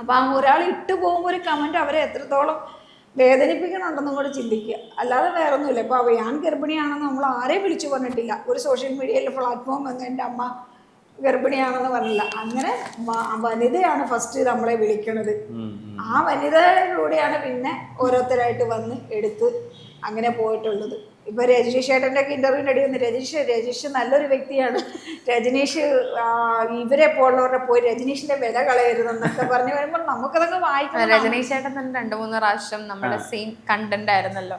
അപ്പം ആ ഒരാൾ ഇട്ട് പോകുമ്പോൾ ഒരു കമന്റ് അവരെ എത്രത്തോളം വേദനിപ്പിക്കണുണ്ടെന്നും കൂടെ ചിന്തിക്കുക. അല്ലാതെ വേറെ ഒന്നുമില്ല ഇപ്പോൾ ഞാൻ ഗർഭിണിയാണെന്ന് നമ്മൾ ആരെയും വിളിച്ചു പറഞ്ഞിട്ടില്ല. ഒരു സോഷ്യൽ മീഡിയയിലെ പ്ലാറ്റ്ഫോം എന്ന് എന്റെ അമ്മ ഗർഭിണിയാണെന്ന് പറഞ്ഞില്ല. അങ്ങനെ വനിതയാണ് ഫസ്റ്റ് നമ്മളെ വിളിക്കണത്. ആ വനിതയിലൂടെയാണ് പിന്നെ ഓരോരുത്തരായിട്ട് വന്ന് എടുത്ത് അങ്ങനെ പോയിട്ടുള്ളത്. ഇപ്പൊ രജനീഷ് ഏട്ടന്റെ ഒക്കെ ഇന്റർവ്യൂ അടി വന്ന് രജനീഷ് രജനീഷ് നല്ലൊരു വ്യക്തിയാണ്. രജനീഷ് ഇവരെ പോലുള്ളവരുടെ പോയി രജനീഷിന്റെ വില കളയരുതെന്നൊക്കെ പറഞ്ഞു വരുമ്പോൾ നമുക്കതൊക്കെ വായിക്കാം രജനീഷ് ഏട്ടൻ തന്നെ രണ്ടു മൂന്ന് പ്രാവശ്യം നമ്മുടെ സെയിം കണ്ടന്റ് ആയിരുന്നല്ലോ.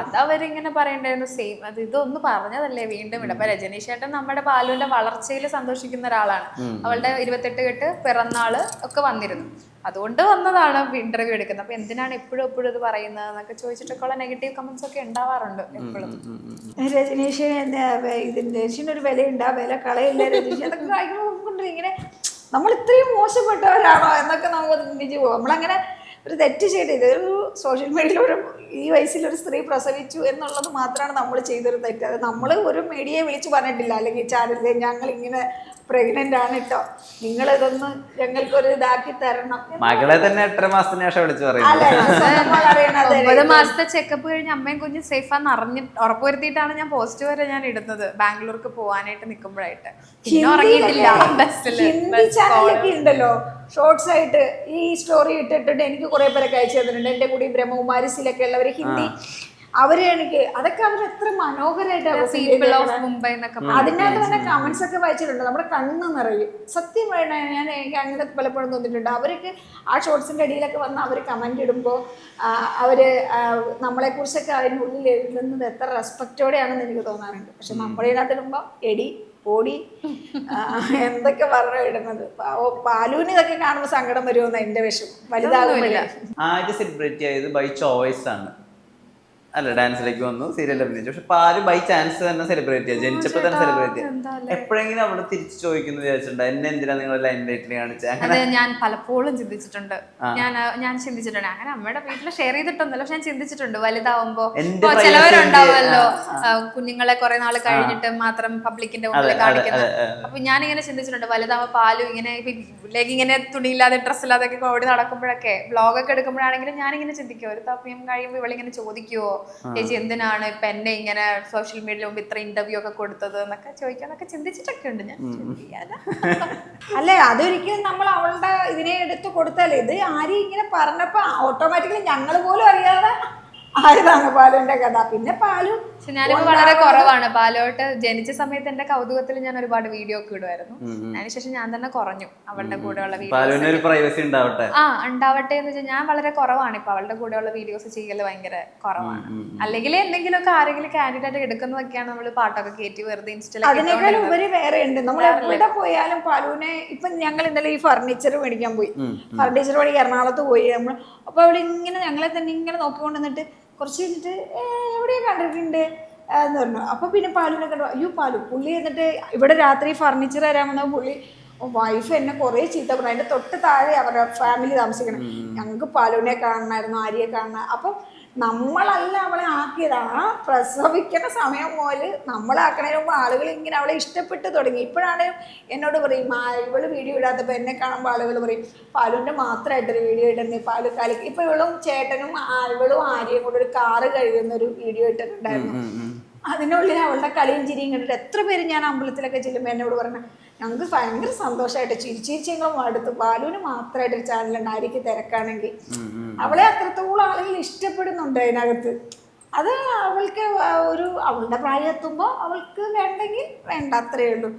അത് അവരിങ്ങനെ പറയണ്ടായിരുന്നു സെയിം അത് ഇതൊന്ന് പറഞ്ഞതല്ലേ വീണ്ടും ഇവിടെ. അപ്പൊ രജനീഷ് ഏട്ടൻ നമ്മുടെ ബാലുവിന്റെ വളർച്ചയിൽ സന്തോഷിക്കുന്ന ഒരാളാണ്. അവളുടെ ഇരുപത്തെട്ട് കെട്ട് പിറന്നാൾ ഒക്കെ വന്നിരുന്നു. അതുകൊണ്ട് വന്നതാണ് ഇന്റർവ്യൂ എടുക്കുന്നത്. അപ്പൊ എന്തിനാണ് എപ്പോഴും എപ്പോഴും ഇത് പറയുന്നത് എന്നൊക്കെ ചോദിച്ചിട്ടൊക്കെ ഉള്ള നെഗറ്റീവ് കമന്റ്സ് ഒക്കെ ഉണ്ടാവാറുണ്ട് എപ്പോഴും. രജനീഷ് ഇതിന്റെ രജനീഷിനൊരു വിലയുണ്ട് ആ വില കളയില്ല രജനീഷ്. അതൊക്കെ വായിക്കുമ്പോൾ ഇങ്ങനെ നമ്മൾ ഇത്രയും മോശപ്പെട്ടവരാണോ? എന്നൊക്കെ നമുക്ക് ചിന്തിച്ച് പോകും. നമ്മളങ്ങനെ ഒരു തെറ്റ് ചെയ്ത് ഇതൊരു സോഷ്യൽ മീഡിയയിലൊരു ഈ വയസ്സിൽ ഒരു സ്ത്രീ പ്രസവിച്ചു എന്നുള്ളത് മാത്രമാണ് നമ്മൾ ചെയ്തൊരു തെറ്റ്. അത് നമ്മൾ ഒരു മീഡിയയെ വിളിച്ച് പറഞ്ഞിട്ടില്ല. അല്ലെങ്കിൽ ചാനലിൽ ഞങ്ങൾ ഇങ്ങനെ പ്രഗ്നന്റ് ആണ് കേട്ടോ നിങ്ങളിതൊന്ന് ഞങ്ങൾക്കൊരു ഇതാക്കി തരണം. മകളെ തന്നെ എത്ര മാസത്തിന് ശേഷം വിളിച്ചു ഒമ്പത് മാസത്തെ ചെക്കപ്പ് കഴിഞ്ഞ് അമ്മയും കുഞ്ഞും സേഫാന്ന് അറിഞ്ഞ് ഉറപ്പുവരുത്തിയിട്ടാണ് ഞാൻ പോസ്റ്റ് വരെ ഞാൻ ഇടുന്നത്. ബാംഗ്ലൂർക്ക് പോവാനായിട്ട് നിൽക്കുമ്പോഴായിട്ട്. ഉണ്ടല്ലോ. ഷോർട്സ് ആയിട്ട് ഈ സ്റ്റോറി ഇട്ടിട്ടുണ്ട്. എനിക്ക് കുറെ പേരൊക്കെ അയച്ചു തന്നിട്ടുണ്ട്. എന്റെ കൂടി ബ്രഹ്മകുമാരിസിലൊക്കെ ഉള്ളവർ ഹിന്ദി. അവർ എനിക്ക് അതൊക്കെ അവർ എത്ര മനോഹരമായിട്ട് പീപ്പിൾ ഓഫ് മുംബൈ എന്നൊക്കെ അതിനകത്ത് തന്നെ കമന്റ്സ് ഒക്കെ വായിച്ചിട്ടുണ്ട്. നമ്മുടെ കണ്ണ് നിറയും. സത്യം വേണം ഞാൻ എനിക്ക് അങ്ങനെ പലപ്പോഴും തോന്നിയിട്ടുണ്ട്. അവർക്ക് ആ ഷോർട്സിന്റെ അടിയിലൊക്കെ വന്ന് അവർ കമന്റ് ഇടുമ്പോൾ അവർ നമ്മളെ കുറിച്ചൊക്കെ അതിനുള്ളിൽ എഴുതുന്നത് എത്ര റെസ്പെക്റ്റോടെയാണെന്ന് എനിക്ക് തോന്നാറുണ്ട്. പക്ഷെ നമ്മളിതിനകത്ത് ഇടുമ്പോൾ എടി ഓടി എന്തൊക്കെ പറഞ്ഞു ഇടുന്നത്? പാവോ, പാലുവിന് ഇതൊക്കെ കാണുമ്പോൾ സങ്കടം വരുമെന്ന് എന്റെ വിഷമം. വലുതാകുമ്പോഴേ. ആദ്യ സെലിബ്രിറ്റി ആയത് ബൈ ചോയ്സ് ആണ്. അല്ല ഡാൻസിലേക്ക് വന്നു സീരിയൽ അഭിനയിച്ചു. പക്ഷെ പാൽ ബൈ ചാൻസ് തന്നെ സെലിബ്രേറ്റ് ചെയ്യാം. ജനിച്ചപ്പോ തന്നെ സെലിബ്രേറ്റ് ചെയ്യാം. എപ്പോഴെങ്കിലും അവിടെ തിരിച്ചു ചോദിക്കുന്നു വിചാരിച്ചിട്ടുണ്ട്? എന്നെ എന്തിനാ നിങ്ങൾ ലൈൻ ലൈറ്റിൽ കാണിച്ചത് അങ്ങനെ ഞാൻ പലപ്പോഴും ചിന്തിച്ചിട്ടുണ്ട്. ഞാൻ ഞാൻ ചിന്തിച്ചിട്ടുണ്ട്. അങ്ങനെ അമ്മയുടെ വീട്ടിൽ ഷെയർ ചെയ്തിട്ടൊന്നുമില്ല. പക്ഷെ ഞാൻ ചിന്തിച്ചിട്ടുണ്ട് വലുതാവുമ്പോ. ചിലവരുണ്ടാവുമല്ലോ കുഞ്ഞുങ്ങളെ കുറെ നാൾ കഴിഞ്ഞിട്ട് മാത്രം പബ്ലിക്കിന്റെ മുമ്പിൽ അതെ, കാണിക്കുന്നത് അപ്പൊ ഞാൻ ഇങ്ങനെ ചിന്തിച്ചിട്ടുണ്ട്. വലുതാവുമ്പോ പാലും ഇങ്ങനെ ലൈക്ക് ഇങ്ങനെ തുണിയില്ലാതെ ഡ്രസ് ഇല്ലാതെ ഓടി നടക്കുമ്പോഴൊക്കെ വ്ളോഗൊക്കെ എടുക്കുമ്പോഴാണെങ്കിലും ഞാനിങ്ങനെ ചിന്തിക്കും. ഒരു തപ്പിയും കഴിയുമ്പോൾ ഇവളിങ്ങനെ ചോദിക്കുവോ? ചേച്ചി എന്തിനാണ് ഇപ്പൊ എന്നെ ഇങ്ങനെ സോഷ്യൽ മീഡിയ മുമ്പ് ഇത്ര ഇന്റർവ്യൂ ഒക്കെ കൊടുത്തത് എന്നൊക്കെ ചോദിക്കാന്നൊക്കെ ചിന്തിച്ചിട്ടൊക്കെ ഉണ്ട് ഞാൻ. അല്ലെ അല്ലേ അതൊരിക്കലും നമ്മൾ അവളുടെ ഇതിനെ എടുത്ത് കൊടുത്താലേ ഇത് ആരും ഇങ്ങനെ പറഞ്ഞപ്പോ ഓട്ടോമാറ്റിക്കലി ഞങ്ങൾ പോലും അറിയാതെ ആയതാണ് പാലുവിന്റെ കഥ. പിന്നെ പാലു പക്ഷെ ഞാനിപ്പോ വളരെ കുറവാണ്. പാലോട്ട് ജനിച്ച സമയത്ത് എന്റെ കൗതുകത്തിൽ ഞാൻ ഒരുപാട് വീഡിയോ ഒക്കെ ഇടുമായിരുന്നു. അതിനുശേഷം ഞാൻ തന്നെ കുറഞ്ഞു അവളുടെ കൂടെയുള്ള വീഡിയോ പാലുവിന് പ്രൈവസി ഉണ്ടാവട്ടെ? ആ ഉണ്ടാവട്ടെ എന്ന് വെച്ചാൽ ഞാൻ വളരെ കുറവാണ്. ഇപ്പൊ അവളുടെ കൂടെയുള്ള വീഡിയോസ് ചെയ്യൽ ഭയങ്കര കുറവാണ്. അല്ലെങ്കിൽ എന്തെങ്കിലുമൊക്കെ ആരെങ്കിലും കാൻഡിഡേറ്റ് എടുക്കുന്നതൊക്കെയാണ് നമ്മൾ പാട്ടൊക്കെ കയറ്റി വെറുതെ ഇൻസ്റ്റയിലൊക്കെ അതിനേക്കാൾ ഉപരി വേറെ ഉണ്ട്. നമ്മൾ എവിടെ പോയാലും പാലുവിനെ ഇപ്പൊ ഞങ്ങൾ ഇന്നലെ ഈ ഫർണിച്ചർ മേടിക്കാൻ പോയി. ഫർണിച്ചർ വഴി എറണാകുളത്ത് പോയി. നമ്മൾ അപ്പൊ അവിടെ ഇങ്ങനെ ഞങ്ങളെ തന്നെ ഇങ്ങനെ നോക്കിക്കൊണ്ട് നിന്നിട്ട് കുറച്ച് കഴിഞ്ഞിട്ട് "ഏ, എവിടെയാ കണ്ടിട്ടുണ്ട്? എന്ന് പറഞ്ഞു. അപ്പോൾ പിന്നെ പാലുവിനെ കണ്ടു. അയ്യോ പാലു പുള്ളി എന്നിട്ട് ഇവിടെ രാത്രി ഫർണിച്ചർ തരാൻ വന്ന പുള്ളി. വൈഫ് എന്നെ കുറേ ചീത്ത പറഞ്ഞു. അതിന്റെ തൊട്ട് താഴെ അവരുടെ ഫാമിലി താമസിക്കണം. ഞങ്ങൾക്ക് പാലുവിനെ കാണണമായിരുന്നു ആര്യയെ കാണണം അപ്പം നമ്മളല്ല അവളെ ആക്കിയത്. ആ പ്രസവിക്കുന്ന സമയം മുതൽ നമ്മളാക്കണതിന് മുമ്പ് ആളുകൾ ഇങ്ങനെ അവളെ ഇഷ്ടപ്പെട്ട് തുടങ്ങി. ഇപ്പോഴാണ് എന്നോട് പറയും ഇവൾ വീഡിയോ ഇടാത്തപ്പോൾ എന്നെ കാണുമ്പോൾ ആളുകൾ പറയും പാലുവിന്റെ മാത്രമായിട്ടൊരു വീഡിയോ ഇടുന്നേ പാലു കാലി ഇപ്പോൾ ഇവളും ചേട്ടനും ആളുകളും ഇവളും ആര്യയും കൂടെ ഒരു കാറ് കഴുകുന്ന ഒരു വീഡിയോ ഇട്ടിട്ടുണ്ടായിരുന്നു അതിനുള്ളിൽ അവളുടെ കളിയും ചിരിയും കണ്ടിട്ട് എത്ര പേര് ഞാൻ അമ്പലത്തിലൊക്കെ ചെല്ലുമ്പോൾ എന്നോട് പറഞ്ഞു ഞങ്ങൾക്ക് ഭയങ്കര സന്തോഷമായിട്ട് ചിരിച്ചിരിച്ച് ഞങ്ങൾ അടുത്ത് ബാലുവിന് മാത്രമായിട്ട് ഒരു ചാനലുണ്ട് ആര്യക്ക് തിരക്കാണെങ്കിൽ. അവളെ അത്രത്തോളം ആളുകൾ ഇഷ്ടപ്പെടുന്നുണ്ട് അതിനകത്ത്. അത് അവൾക്ക് ഒരു അവളുടെ പ്രായം എത്തുമ്പോൾ അവൾക്ക് വേണ്ടെങ്കിൽ വേണ്ട അത്രയേ ഉള്ളൂ.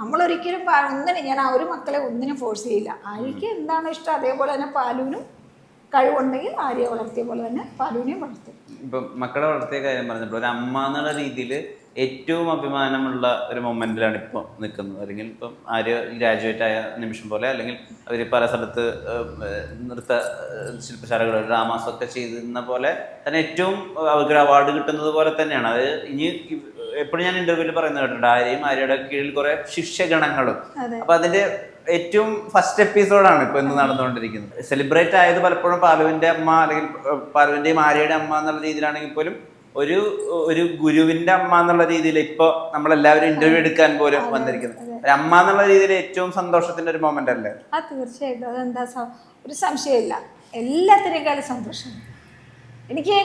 നമ്മളൊരിക്കലും ഒന്നിനും ഞാൻ ആ ഒരു മക്കളെ ഒന്നിനും ഫോഴ്സ് ചെയ്യില്ല. ആര്യക്ക് എന്താണോ ഇഷ്ടം അതേപോലെ തന്നെ പാലുവിനും കഴിവുണ്ടെങ്കിൽ ആര്യ വളർത്തിയ പോലെ തന്നെ പാലുവിനെയും വളർത്തും. ഇപ്പൊ മക്കളെ വളർത്തിയ കാര്യം പറഞ്ഞപ്പോൾ ഒരു അമ്മ എന്നുള്ള രീതിയിൽ ഏറ്റവും അഭിമാനമുള്ള ഒരു മൊമെന്റിലാണ് ഇപ്പോൾ നിൽക്കുന്നത്. അല്ലെങ്കിൽ ഇപ്പം ആര് ഗ്രാജുവേറ്റ് ആയ നിമിഷം പോലെ അല്ലെങ്കിൽ അവർ പല സ്ഥലത്ത് നൃത്ത ശില്പശാലകൾ ഡ്രാമാസ് ഒക്കെ ചെയ്യുന്ന പോലെ തന്നെ ഏറ്റവും അവർക്ക് അവാർഡ് കിട്ടുന്നത് പോലെ തന്നെയാണ്. അത് ഇനി എപ്പോഴും ഞാൻ ഇന്റർവ്യൂവിൽ പറയുന്നത് കേട്ടിട്ടുണ്ട്. ആരെയും ആര്യയുടെ കീഴിൽ കുറെ ശിഷ്യഗണങ്ങളും അപ്പൊ അതിന്റെ ഏറ്റവും ഫസ്റ്റ് എപ്പിസോഡാണ് ഇപ്പൊ ഇന്ന് നടന്നുകൊണ്ടിരിക്കുന്നത്. സെലിബ്രേറ്റ് ആയത് പലപ്പോഴും പാലുവിന്റെ അമ്മ അല്ലെങ്കിൽ പാലുവിന്റെയും ആര്യയുടെ അമ്മ എന്നുള്ള രീതിയിലാണെങ്കിൽ പോലും ഒരു ഒരു ഗുരുവിന്റെ അമ്മ എന്നുള്ള രീതിയിൽ ഇപ്പൊ നമ്മളെല്ലാവരും ഇന്റർവ്യൂ എടുക്കാൻ പോലും വന്നിരിക്കുന്നത് ഒരു അമ്മ എന്നുള്ള രീതിയിൽ ഏറ്റവും സന്തോഷത്തിന്റെ ഒരു മൊമെന്റ് അല്ലേ? ആ തീർച്ചയായിട്ടും. അതെന്താ ഒരു സംശയമില്ല. എല്ലാത്തിനേക്കാളും സന്തോഷം. എനിക്ക്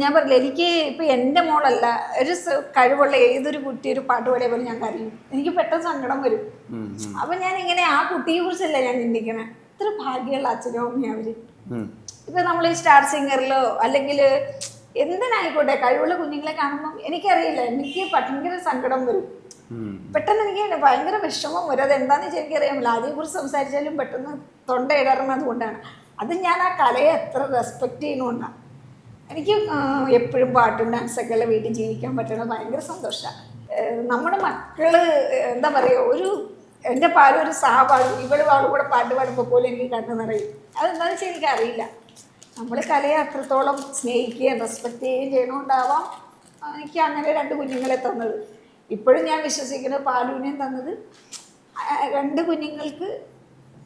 ഞാൻ പറഞ്ഞില്ല എനിക്ക് ഇപ്പം എന്റെ മോളല്ല ഒരു കഴിവുള്ള ഏതൊരു കുട്ടി ഒരു പാട്ട് പാടിയ പോലെ ഞാൻ കരയും. എനിക്ക് പെട്ടെന്ന് സങ്കടം വരും. അപ്പം ഞാൻ ഇങ്ങനെ ആ കുട്ടിയെ കുറിച്ചല്ല ഞാൻ ചിന്തിക്കണേ? ഇത്ര ഭാഗ്യമുള്ള അച്ഛനും അമ്മയും അവർ? ഇപ്പൊ നമ്മൾ ഈ സ്റ്റാർ സിംഗറിലോ അല്ലെങ്കിൽ എന്തിനായിക്കോട്ടെ കഴിവുള്ള കുഞ്ഞുങ്ങളെ കാണുമ്പോൾ എനിക്കറിയില്ല എനിക്ക് ഭയങ്കര സങ്കടം വരും. പെട്ടെന്ന് എനിക്ക് ഭയങ്കര വിഷമം വരും. അത് എന്താണെന്ന് വെച്ചാൽ എനിക്കറിയാമല്ലോ അതിനെക്കുറിച്ച് സംസാരിച്ചാലും പെട്ടെന്ന് തൊണ്ട ഇടറുന്നത് കൊണ്ടാണ്. അത് ഞാൻ ആ കലയെ എത്ര റെസ്പെക്റ്റ് ചെയ്യുന്നതുകൊണ്ടാണ് എനിക്ക് എപ്പോഴും പാട്ടും ഡാൻസൊക്കെ ഉള്ള വീട്ടിൽ ജീവിക്കാൻ പറ്റണത് ഭയങ്കര സന്തോഷമാണ് നമ്മുടെ മക്കൾ എന്താ പറയുക ഒരു എന്റെ പാലും ഒരു സഹപാടും ഇവൾ പാടും കൂടെ പാട്ട് പാടുമ്പോൾ പോലും എനിക്ക് കണ്ണു നിറയും. അതെന്താണെന്ന് വെച്ചാൽ എനിക്കറിയില്ല നമ്മൾ കലയെ അത്രത്തോളം സ്നേഹിക്കുകയും റെസ്പെക്റ്റ് ചെയ്യുകയും ചെയ്യണോണ്ടാവാം എനിക്ക് അങ്ങനെ രണ്ട് കുഞ്ഞുങ്ങളെ തന്നത്. ഇപ്പോഴും ഞാൻ വിശ്വസിക്കുന്നത് പാലുവിനെയും തന്നത്. രണ്ട് കുഞ്ഞുങ്ങൾക്ക്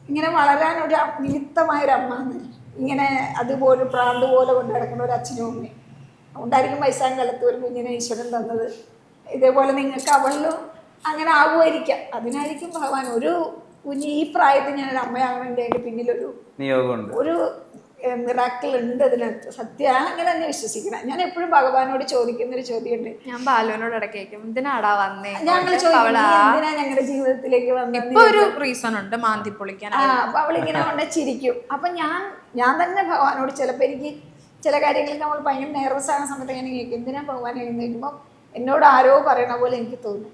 ഇങ്ങനെ വളരാൻ ഒരു നിമിത്തമായ ഒരു അമ്മ എന്നാണ്. ഇങ്ങനെ അതുപോലെ പ്രാന്ത് പോലെ കൊണ്ട് നടക്കുന്ന ഒരു അച്ഛനും അമ്മയും. അതുകൊണ്ടായിരിക്കും വയസ്സാം കാലത്ത് ഒരു കുഞ്ഞിനെ ഈശ്വരൻ തന്നത്. ഇതേപോലെ നിങ്ങൾക്ക് അവളിലും അങ്ങനെ ആകുമായിരിക്കാം അതിനായിരിക്കും ഭഗവാൻ ഒരു കുഞ്ഞ് ഈ പ്രായത്തിൽ ഞാനൊരു അമ്മയാകണമെങ്കിൽ അതിന്റെ പിന്നിലൊരു നിയോഗമുണ്ട്. ഒരു മിറാക്കിൾ ഉണ്ട് അതിനകത്ത്. സത്യമാണ് അങ്ങനെ തന്നെ വിശ്വസിക്കണം. ഞാൻ എപ്പോഴും ഭഗവാനോട് ചോദിക്കുന്നൊരു ചോദ്യമുണ്ട്. ഞാൻ ബാലുവിനോട് ഇടയ്ക്ക് ചോദിക്കും എന്തിനാടാ വന്നേ? ഞങ്ങൾ എന്നിട്ട് ചോദിക്കും അവൾ "നീ ആ- എന്തിനാ ഞങ്ങളുടെ ജീവിതത്തിലേക്ക് വന്നത് ഇപ്പൊ ഒരു റീസൺ ഉണ്ട് മാന്തി പൊളിക്കാൻ ആ അപ്പൊ അവളിങ്ങനെ കൊണ്ട് ചിരിക്കും. അപ്പൊ ഞാൻ ഞാൻ തന്നെ ഭഗവാനോട് ചിലപ്പോൾ എനിക്ക് ചില കാര്യങ്ങളിൽ നമ്മൾ ഭയങ്കര നെർവസ് ആകുന്ന സമയത്ത് ഇങ്ങനെ കേൾക്കും. എന്തിനാ ഭഗവാൻ എഴുന്നേൽക്കുമ്പോൾ എന്നോട് ആരോ പറയണ പോലെ എനിക്ക് തോന്നും.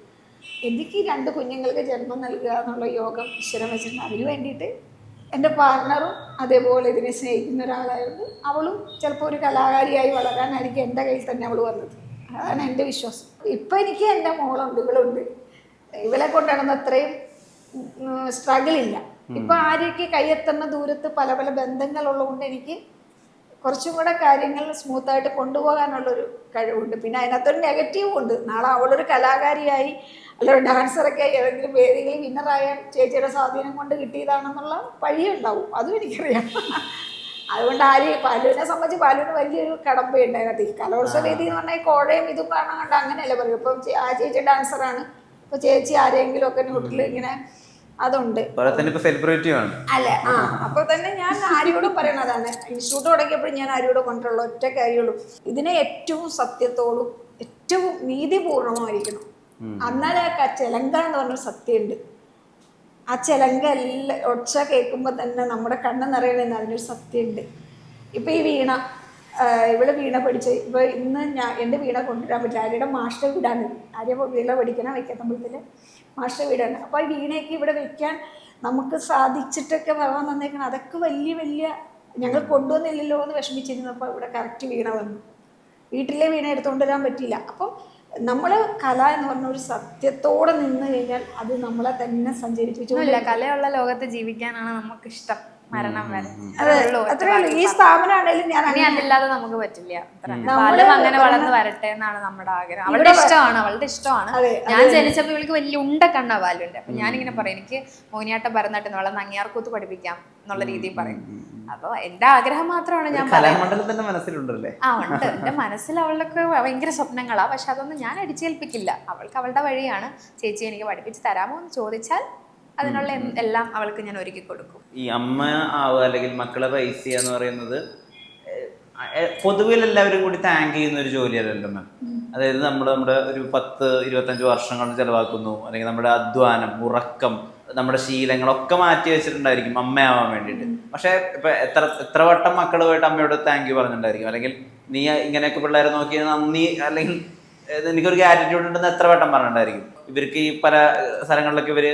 എനിക്ക് രണ്ട് കുഞ്ഞുങ്ങൾക്ക് ജന്മം നൽകുക എന്നുള്ള യോഗം ഈശ്വരൻ വെച്ചിട്ടുണ്ട്. അതിന് വേണ്ടിയിട്ട് എന്റെ പാർട്ണറും അതേപോലെ ഇതിനെ സ്നേഹിക്കുന്ന ഒരാളായിരുന്നു അവളും ചിലപ്പോൾ ഒരു കലാകാരിയായി വളരാനായിരിക്കും എന്റെ കയ്യിൽ തന്നെ അവൾ വന്നത്. അതാണ് എന്റെ വിശ്വാസം. ഇപ്പം എനിക്ക് എന്റെ മോളുണ്ട് ഇവളുണ്ട്. ഇവളെ കൊണ്ടാണെന്ന് അത്രയും സ്ട്രഗിൾ ഇല്ല. ഇപ്പം ആരെയൊക്കെ കൈയെത്തുന്ന ദൂരത്ത് പല പല ബന്ധങ്ങളുള്ളതുകൊണ്ട് എനിക്ക് കുറച്ചും കൂടെ കാര്യങ്ങൾ സ്മൂത്തായിട്ട് കൊണ്ടുപോകാനുള്ളൊരു കഴിവുണ്ട്. പിന്നെ അതിനകത്തൊരു നെഗറ്റീവും ഉണ്ട്. നാളെ അവളൊരു കലാകാരിയായി അല്ലെങ്കിൽ ഡാൻസറൊക്കെ ഏതെങ്കിലും വേദികളിൽ വിന്നറായ ചേച്ചിയുടെ സ്വാധീനം കൊണ്ട് കിട്ടിയതാണെന്നുള്ള പഴിയുണ്ടാവും അതും എനിക്കറിയാം. അതുകൊണ്ട് ആര് പാലുവിനെ സംബന്ധിച്ച് പാലുവിന് വലിയൊരു കടമ്പയുണ്ട് അതിനകത്ത് ഈ കലോത്സവ വേദി എന്ന് പറഞ്ഞാൽ കോഴയും ഇതും കാണാൻ കണ്ട് അങ്ങനെയല്ല പറയും. ഇപ്പം ആ ചേച്ചി ഡാൻസറാണ് ഇപ്പോൾ ചേച്ചി ആരെങ്കിലും ഒക്കെ ഇങ്ങനെ അതുണ്ട്. അല്ലെ ആ അപ്പൊ തന്നെ ഞാൻ ആര്യോടും പറയണതാണ് ഇൻസ്റ്റിറ്റ്യൂട്ട് തുടങ്ങിയപ്പോൾ ഞാൻ ആരോടും കൊണ്ടുള്ള ഒറ്റ കാര്യമുള്ളൂ. ഇതിനെ ഏറ്റവും സത്യത്തോടും ഏറ്റവും നീതിപൂർണമായിരിക്കണം അന്നാലേ ആ ചെലങ്ക എന്ന് പറഞ്ഞൊരു സത്യമുണ്ട്. ആ ചെലങ്ക എല്ലാം ഒച്ച കേൾക്കുമ്പോൾ തന്നെ നമ്മുടെ കണ്ണ് നിറയണമെന്ന് അതിനൊരു സത്യമുണ്ട്. ഇപ്പൊ ഈ വീണ ഇവൾ വീണ പഠിച്ച് ഇപ്പോൾ ഇന്ന് ഞാൻ എന്റെ വീണ കൊണ്ടുവരാൻ പറ്റില്ല. ആര്യയുടെ മാസ്റ്റർ വീടാണ് ആര്യ വീണ പഠിക്കണം വയ്ക്കത്തമ്പലത്തിൽ മാസ്റ്റർ വീടാണ്. അപ്പോൾ ഈ വീണയൊക്കെ ഇവിടെ വെക്കാൻ നമുക്ക് സാധിച്ചിട്ടൊക്കെ വരാൻ തന്നേക്കണം അതൊക്കെ വലിയ വലിയ ഞങ്ങൾ കൊണ്ടുവന്നില്ലല്ലോ എന്ന് വിഷമിച്ചിരുന്നപ്പോൾ ഇവിടെ കറക്റ്റ് വീണ വന്നു. വീട്ടിലെ വീണ എടുത്തുകൊണ്ട് വരാൻ പറ്റിയില്ല. അപ്പം നമ്മൾ കല എന്ന് പറഞ്ഞ ഒരു സത്യത്തോടെ നിന്ന് കഴിഞ്ഞാൽ അത് നമ്മളെ തന്നെ സഞ്ചരിപ്പിച്ചു കലയുള്ള ലോകത്ത് ജീവിക്കാനാണ് നമുക്ക് ഇഷ്ടം മരണം വരെ. അതെ അത്രേ ഉള്ളൂ. ഈ സ്ഥാപനമാണേലും ഞാൻ ഇനി അതില്ലാതെ നമുക്ക് പറ്റില്ല. ബാലും അങ്ങനെ വളർന്ന് വരട്ടെ എന്നാണ് നമ്മുടെ ആഗ്രഹം. അവളുടെ ഇഷ്ടമാണ് അവളുടെ ഇഷ്ടമാണ്. ഞാൻ ജനിച്ചപ്പോൾ ഇവൾക്ക് വലിയ ഉണ്ട കണ്ണ ബാലുണ്ട് അപ്പൊ ഞാനിങ്ങനെ പറയും എനിക്ക് മോഹിനിയാട്ടം ഭരതനാട്യം അവളെ നങ്ങിയാർക്കൂത്ത് പഠിപ്പിക്കാം എന്നുള്ള രീതിയിൽ പറയും. അപ്പൊ എന്റെ ആഗ്രഹം മാത്രമാണ് ഞാൻ പറയുന്നത്. തന്നെ മനസ്സിലുണ്ടല്ലേ? ആ ഉണ്ട്. എന്റെ മനസ്സിൽ അവൾക്ക് ഭയങ്കര സ്വപ്നങ്ങളാ. പക്ഷെ അതൊന്നും ഞാൻ അടിച്ചേൽപ്പിക്കില്ല. അവൾക്ക് അവളുടെ വഴിയാണ്. ചേച്ചി എനിക്ക് പഠിപ്പിച്ച് തരാമോ എന്ന് ചോദിച്ചാൽ അതിനുള്ള എല്ലാം അവൾക്ക് ഞാൻ ഒരുക്കി കൊടുക്കും. ഈ അമ്മ ആവുക അല്ലെങ്കിൽ മക്കളെ റൈസ് ചെയ്യുക എന്ന് പറയുന്നത് പൊതുവിൽ എല്ലാവരും കൂടി താങ്ക് ചെയ്യുന്ന ഒരു ജോലിയല്ലല്ലോ മാം അതായത് നമ്മൾ നമ്മുടെ ഒരു പത്ത് ഇരുപത്തഞ്ച് വർഷങ്ങൾ ചിലവാക്കുന്നു അല്ലെങ്കിൽ നമ്മുടെ അധ്വാനം ഉറക്കം നമ്മുടെ ശീലങ്ങളൊക്കെ മാറ്റി വെച്ചിട്ടുണ്ടായിരിക്കും അമ്മയാവാൻ വേണ്ടിയിട്ട്. പക്ഷേ ഇപ്പൊ എത്ര എത്ര വട്ടം മക്കൾ പോയിട്ട് അമ്മയോട് താങ്ക് യു പറഞ്ഞിട്ടുണ്ടായിരിക്കും? അല്ലെങ്കിൽ നീ ഇങ്ങനെയൊക്കെ പിള്ളേരെ നോക്കി നന്ദി അല്ലെങ്കിൽ എനിക്കൊരു ആറ്റിറ്റ്യൂഡ് ഉണ്ടെന്ന് എത്ര വട്ടം പറഞ്ഞിട്ടുണ്ടായിരിക്കും? ഇവർക്ക് ഈ പല സ്ഥലങ്ങളിലൊക്കെ ഇവർ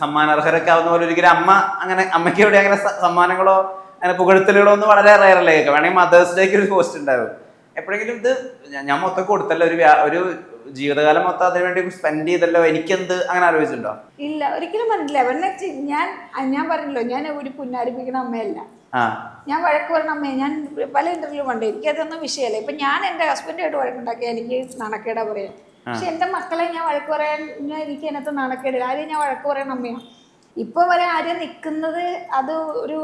സമ്മാനർഹരൊക്കെ ആവുന്ന പോലെ ഒരിക്കലും അമ്മ അങ്ങനെ അമ്മയ്ക്ക് എവിടെ അങ്ങനെ സമ്മാനങ്ങളോ അങ്ങനെ പുകഴ്ത്തലുകളോ ഒന്നും വളരെ റയറല്ലേ കേൾക്കാം വേണമെങ്കിൽ മദേഴ്സ് ഡേക്ക് ഒരു പോസ്റ്റ് ഉണ്ടാവും. എപ്പോഴെങ്കിലും ഇത് ഞാൻ- മൊത്തം കൊടുത്തല്ലോ ഒരു ഒരു ജീവിതകാലം മൊത്തം അതിനു വേണ്ടി സ്പെൻഡ് ചെയ്തല്ലോ എനിക്കെന്ത് അങ്ങനെ ആലോചിച്ചിട്ടുണ്ടോ? ഇല്ല ഒരിക്കലും പറഞ്ഞില്ല ഞാൻ ഞാൻ പറഞ്ഞല്ലോ ഞാൻ ഒരു പുന്നാരിപ്പിക്കുന്ന അമ്മയല്ല. ഞാൻ വഴക്ക് പറഞ്ഞ അമ്മയെ ഞാൻ പല ഇന്റർവ്യൂ കണ്ടു. എനിക്ക് അതൊന്നും വിഷയമല്ല. ഇപ്പൊ ഞാൻ എന്റെ ഹസ്ബൻഡായിട്ട് വഴക്കുണ്ടാക്കിയ എനിക്ക് നാണക്കേടാ പറയാം പക്ഷെ എന്റെ മക്കളെ ഞാൻ വഴക്ക് പറയാൻ എനിക്ക് അതിനകത്ത് നാണക്കേടില്ല. ആരെയും ഞാൻ വഴക്ക് പറയണ അമ്മയാണ് ഇപ്പൊ വരെ ആരും നിൽക്കുന്നത് അത് ഒരു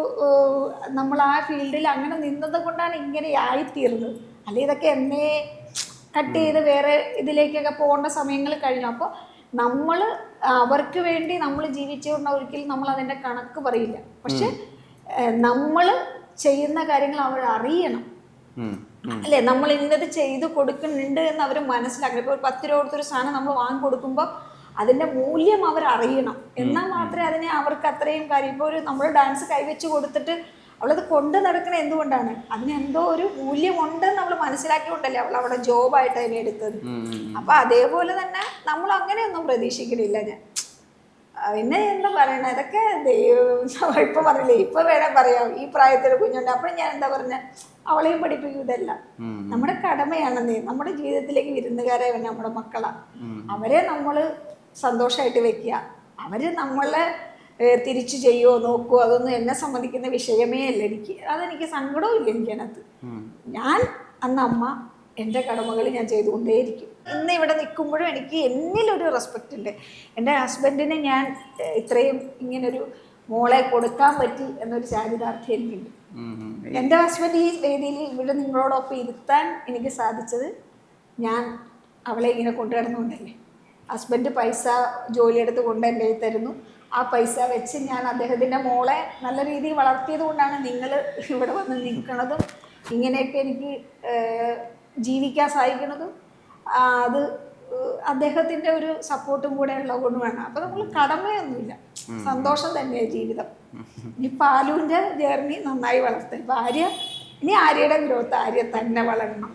നമ്മൾ ആ ഫീൽഡിൽ അങ്ങനെ നിന്നത് കൊണ്ടാണ് ഇങ്ങനെ ആയിത്തീർന്നത്. അല്ലെ ഇതൊക്കെ എന്നെ കട്ട് ചെയ്ത് വേറെ ഇതിലേക്കൊക്കെ പോകേണ്ട സമയങ്ങൾ കഴിഞ്ഞു. അപ്പോൾ നമ്മൾ അവർക്ക് വേണ്ടി നമ്മൾ ജീവിച്ചുകൊണ്ട് ഒരിക്കലും നമ്മൾ അതിന്റെ കണക്ക് പറയില്ല. പക്ഷെ നമ്മൾ ചെയ്യുന്ന കാര്യങ്ങൾ അവർ അറിയണം. അല്ലേ? നമ്മൾ ഇന്നത് ചെയ്ത് കൊടുക്കുന്നുണ്ട് എന്ന് അവർ മനസ്സിലാക്കണം. ഇപ്പോൾ ഒരു പത്ത് രൂപ കൊടുത്തൊരു സാധനം നമ്മൾ വാങ്ങി കൊടുക്കുമ്പോൾ അതിന്റെ മൂല്യം അവർ അറിയണം. എന്നാൽ മാത്രമേ അതിനെ അവർക്ക് അത്രയും കാര്യം ഇപ്പോൾ ഒരു നമ്മൾ ഡാൻസ് കൈവച്ച് കൊടുത്തിട്ട് അവളത് കൊണ്ടു നടക്കണത് എന്തുകൊണ്ടാണ്? അതിന് എന്തോ ഒരു മൂല്യമുണ്ടെന്ന് നമ്മൾ മനസ്സിലാക്കിക്കൊണ്ടല്ലേ അവൾ അവിടെ ജോബായിട്ട് അതിനെ എടുത്തത്. ഉം. അതേപോലെ തന്നെ നമ്മൾ അങ്ങനെയൊന്നും പ്രതീക്ഷിക്കണില്ല ഞാൻ. പിന്നെ എന്താ പറയണ? ഇതൊക്കെ ദൈവം ഇപ്പൊ പറഞ്ഞില്ലേ ഇപ്പൊ വേണേ പറയാം. ഈ പ്രായത്തിൽ കുഞ്ഞുണ്ട്. അപ്പോൾ ഞാൻ എന്താ പറഞ്ഞ? അവളെയും പഠിപ്പിക്കും ഇതല്ല. നമ്മുടെ കടമയാണെന്നേ നമ്മുടെ ജീവിതത്തിലേക്ക് വിരുന്നുകാരെ നമ്മുടെ മക്കളാ. അവരെ നമ്മൾ സന്തോഷമായിട്ട് വെക്കുക അവർ നമ്മളെ തിരിച്ചു ചെയ്യുമോ നോക്കുമോ അതൊന്നും എന്നെ സംബന്ധിക്കുന്ന വിഷയമേ അല്ല. എനിക്ക് അതെനിക്ക് സങ്കടവും ഇല്ല എനിക്കതിനകത്ത്. ഞാൻ അന്ന് അമ്മ എന്റെ കടമകൾ ഞാൻ ചെയ്തുകൊണ്ടേയിരിക്കും. ഇന്ന് ഇവിടെ നിൽക്കുമ്പോഴും എനിക്ക് എന്നിലൊരു റെസ്പെക്റ്റ് ഉണ്ട്. എന്റെ ഹസ്ബൻഡിന് ഞാൻ ഇത്രയും ഇങ്ങനൊരു മോളെ കൊടുക്കാൻ പറ്റി എന്നൊരു ചാരിതാർത്ഥ്യം എനിക്കുണ്ട്. എന്റെ ഹസ്ബൻഡ് ഈ വേദിയിൽ ഇവിടെ നിങ്ങളോടൊപ്പം ഇരുത്താൻ എനിക്ക് സാധിച്ചത് ഞാൻ അവളെ ഇങ്ങനെ കൊണ്ടുവരുന്നുണ്ടല്ലേ. ഹസ്ബൻഡ് പൈസ ജോലിയെടുത്ത് കൊണ്ട് എന്റെ കയ്യിൽ തരുന്നു. ആ പൈസ വെച്ച് ഞാൻ അദ്ദേഹത്തിന്റെ മോളെ നല്ല രീതിയിൽ വളർത്തിയത് കൊണ്ടാണ് നിങ്ങൾ ഇവിടെ വന്ന് നിൽക്കുന്നതും ഇങ്ങനെയൊക്കെ എനിക്ക് ജീവിക്കാൻ സാധിക്കണതും അത് അദ്ദേഹത്തിന്റെ അദ്ദേഹത്തിന്റെ ഒരു സപ്പോർട്ടും കൂടെ ഉള്ളത് കൊണ്ട് വേണം അപ്പോൾ നമ്മൾ കടമയൊന്നുമില്ല സന്തോഷം തന്നെയാണ് ജീവിതം. ഇനി പാലുവിന്റെ ജേർണി നന്നായി വളർത്തുക ഭാര്യ ഇനി ആര്യയുടെ ഗ്രോത്ത് ആര്യ തന്നെ വളരണം.